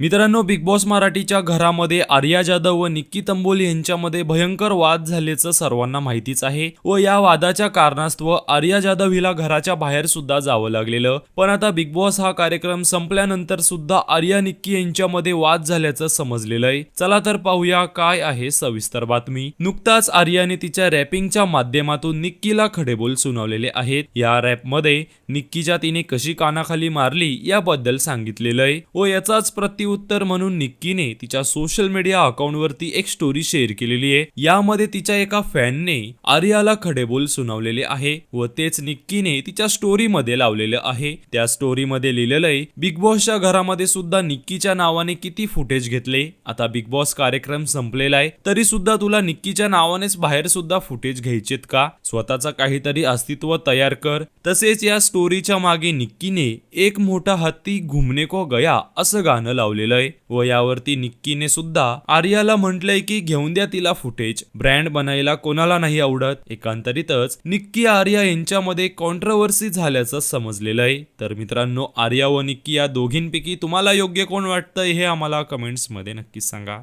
मित्रांनो big boss मराठीच्या घरामध्ये आर्या जाधव व निक्की तंबोली यांच्यामध्ये भयंकर वाद झाल्याचं सर्वांना माहितीच आहे व या वादाच्या कारणास्तव आर्या जाधव हिला घराच्या बाहेर सुद्धा जावं लागलेलं. पण आता बिग बॉस हा कार्यक्रम संपल्यानंतर सुद्धा आर्या निक्की यांच्यामध्ये वाद झाल्याचं समजलेलं आहे. चला तर पाहूया काय आहे सविस्तर बातमी. नुकताच आर्याने तिच्या रॅपिंगच्या माध्यमातून निक्कीला खडेबोल सुनावलेले आहेत. या रॅपमध्ये निक्कीच्या तिने कशी कानाखाली मारली याबद्दल सांगितलेलं आहे व याचाच प्रत्युत्तर म्हणून निक्कीने तिच्या सोशल मीडिया अकाउंटवरती एक स्टोरी शेअर केलेली आहे. यामध्ये तिच्या एका फॅनने आर्याला खडेबोल सुनावलेले आहे व तेच निक्कीने तिच्या स्टोरी मध्ये लावलेलं आहे. त्या स्टोरी मध्ये लिहिलेलं आहे बिग बॉसच्या घरामध्ये सुद्धा निक्कीच्या नावाने किती फुटेज घेतले? आता बिग बॉस कार्यक्रम संपलेला आहे तरी सुद्धा तुला निक्कीच्या नावानेच बाहेर सुद्धा फुटेज घ्यायचेत का? स्वतःचा काहीतरी अस्तित्व तयार कर. तसेच या स्टोरीच्या मागे निक्कीने एक मोठा हत्ती घुमने को गया असं गाणं लावलेलं आहे. व यावरती निक्कीने सुद्धा आर्याला म्हटलंय की घेऊन द्या तिला फुटेज ब्रँड बनायला कोणाला नाही आवडत. एकांतरितच निक्की आर्या यांच्यामध्ये कॉन्ट्रोवर्सी झाल्याचं समजलेलं आहे. तर मित्रांनो आर्या व निक्की या दोघींपैकी तुम्हाला योग्य कोण वाटतंय हे आम्हाला कमेंट्समध्ये नक्कीच सांगा.